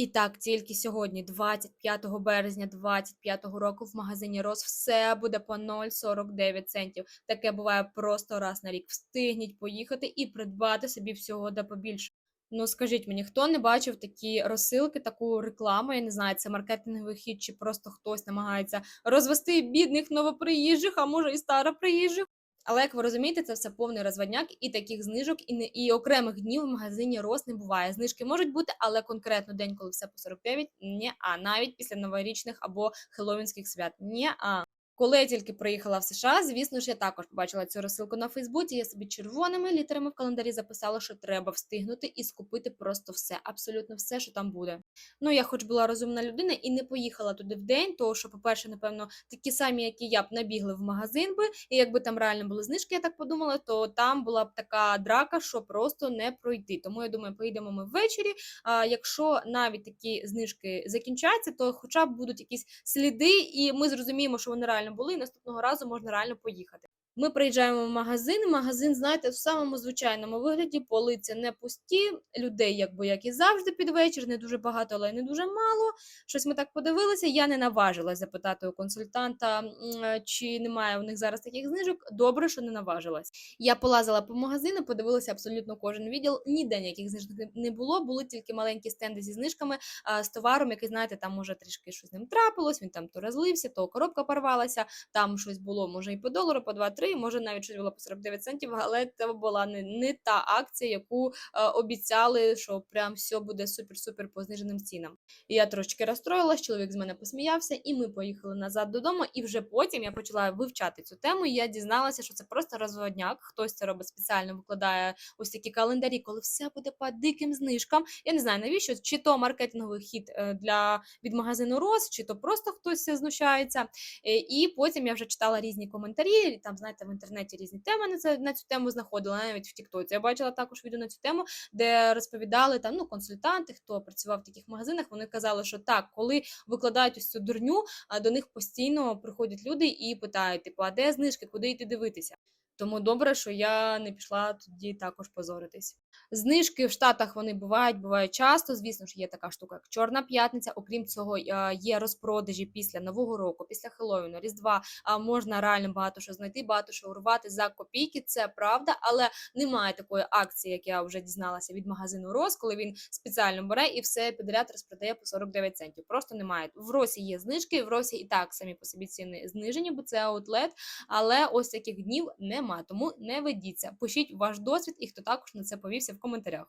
І так, тільки сьогодні, 25 березня 2025 року, в магазині Рос все буде по 0,49 центів. Таке буває просто раз на рік. Встигніть поїхати і придбати собі всього де побільше. Ну, скажіть мені, хто не бачив такі розсилки, таку рекламу? Я не знаю, це маркетинговий хід, чи просто хтось намагається розвести бідних новоприїжджих, а може і староприїжджих. Але як ви розумієте, це все повний розводняк, і таких знижок, і не і окремих днів в магазині роз не буває. Знижки можуть бути, але конкретно день, коли все по 49, ні, а навіть після новорічних або хеловінських свят. Ні, а. Коли я тільки приїхала в США, звісно ж, я також побачила цю розсилку на Фейсбуці. Я собі червоними літерами в календарі записала, що треба встигнути і скупити просто все, абсолютно все, що там буде. Ну, я хоч була розумна людина і не поїхала туди в день, тому що, по-перше, напевно, такі самі, як і я б набігли в магазин би, і якби там реально були знижки, я так подумала, то там була б така драка, що просто не пройти. Тому я думаю, поїдемо ми ввечері. А якщо навіть такі знижки закінчаться, то хоча б будуть якісь сліди, і ми зрозуміємо, що вони реально були, і наступного разу можна реально поїхати. Ми приїжджаємо в магазин. Магазин, знаєте, в самому звичайному вигляді, полиці не пусті, людей, якби як і завжди, під вечір, не дуже багато, але й не дуже мало. Щось ми так подивилися. Я не наважилась запитати у консультанта, е, чи немає у них зараз таких знижок. Добре, що не наважилась. Я полазила по магазину, подивилася абсолютно кожен відділ. Ніде ніяких знижок не- було. Були тільки маленькі стенди зі знижками з товаром, який, знаєте, там може трішки щось з ним трапилось. Він там то розлився, то коробка порвалася. Там щось було, може, і по долару, по 2-3, може навіть щось було по 49 центів, але це була не, не та акція, яку е, обіцяли, що прям все буде супер-супер по зниженим цінам. І я трошки розстроїлась, чоловік з мене посміявся, і ми поїхали назад додому. І вже потім я почала вивчати цю тему. І я дізналася, що це просто розводняк. Хтось це робить спеціально, викладає ось такі календарі, коли все буде по диким знижкам. Я не знаю навіщо, чи то маркетинговий хід е, для від магазину Рос, чи то просто хтось знущається. Е, І потім я вже читала різні коментарі. Там, знаєте, в інтернеті різні теми на це на цю тему знаходила, навіть в Тіктоці. Я бачила також відео на цю тему, де розповідали там ну консультанти, хто працював в таких магазинах. Вони казали, що так, коли викладають ось цю дурню, до них постійно приходять люди і питають: типу, а де знижки, куди йти дивитися? Тому добре, що я не пішла тоді також позоритись. Знижки в Штатах вони бувають, бувають часто. Звісно ж, є така штука, як Чорна п'ятниця. Окрім цього, е, є розпродажі після Нового року, після Хеллоуіну, Різдва. Можна реально багато що знайти, багато що урвати за копійки. Це правда, але немає такої акції, як я вже дізналася від магазину Рос, коли він спеціально бере і все підряд розпродає по 49 центів. Просто немає. В Росі є знижки, в Росі і так самі по собі ціни знижені, бо це аутлет. Але ось таких днів немає. Тому не ведіться. Пишіть ваш досвід і хто також на це повівся в коментарях.